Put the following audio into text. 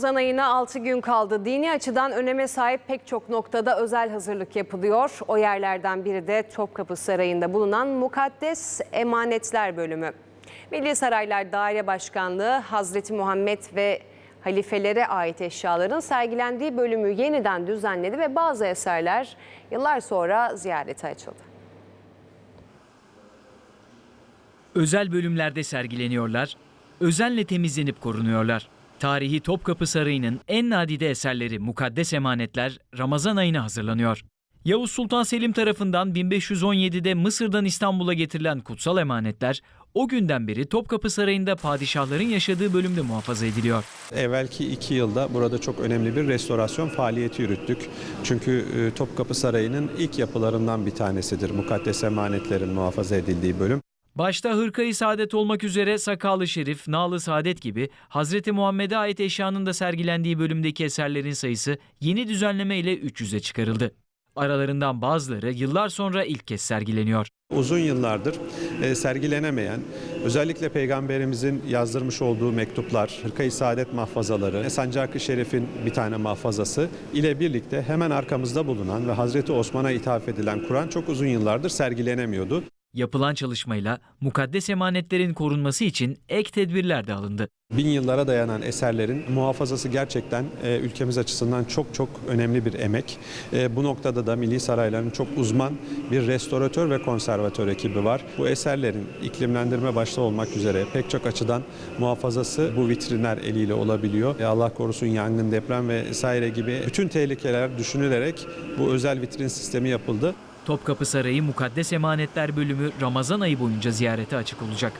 Ramazan ayına 6 gün kaldı. Dini açıdan öneme sahip pek çok noktada özel hazırlık yapılıyor. O yerlerden biri de Topkapı Sarayı'nda bulunan Mukaddes Emanetler Bölümü. Milli Saraylar Daire Başkanlığı Hazreti Muhammed ve halifelere ait eşyaların sergilendiği bölümü yeniden düzenledi ve bazı eserler yıllar sonra ziyarete açıldı. Özel bölümlerde sergileniyorlar, özenle temizlenip korunuyorlar. Tarihi Topkapı Sarayı'nın en nadide eserleri Mukaddes Emanetler Ramazan ayına hazırlanıyor. Yavuz Sultan Selim tarafından 1517'de Mısır'dan İstanbul'a getirilen kutsal emanetler o günden beri Topkapı Sarayı'nda padişahların yaşadığı bölümde muhafaza ediliyor. Evvelki iki yılda burada çok önemli bir restorasyon faaliyeti yürüttük. Çünkü e, Topkapı Sarayı'nın ilk yapılarından bir tanesidir mukaddes emanetlerin muhafaza edildiği bölüm. Başta hırkayı saadet olmak üzere sakallı şerif, nalı saadet gibi Hazreti Muhammed'e ait eşyanın da sergilendiği bölümdeki eserlerin sayısı yeni düzenleme ile 300'e çıkarıldı. Aralarından bazıları yıllar sonra ilk kez sergileniyor. Uzun yıllardır e, sergilenemeyen, özellikle Peygamberimizin yazdırmış olduğu mektuplar, Hırkayı Saadet mahfazaları, Sancak-ı Şerif'in bir tane mahfazası ile birlikte hemen arkamızda bulunan ve Hazreti Osman'a ithaf edilen Kur'an çok uzun yıllardır sergilenemiyordu. Yapılan çalışmayla mukaddes emanetlerin korunması için ek tedbirler de alındı. Bin yıllara dayanan eserlerin muhafazası gerçekten e, ülkemiz açısından çok çok önemli bir emek. E, bu noktada da Milli Sarayların çok uzman bir restoratör ve konservatör ekibi var. Bu eserlerin iklimlendirme başta olmak üzere pek çok açıdan muhafazası bu vitrinler eliyle olabiliyor. E, Allah korusun yangın, deprem ve vesaire gibi bütün tehlikeler düşünülerek bu özel vitrin sistemi yapıldı. Topkapı Sarayı Mukaddes Emanetler bölümü Ramazan ayı boyunca ziyarete açık olacak.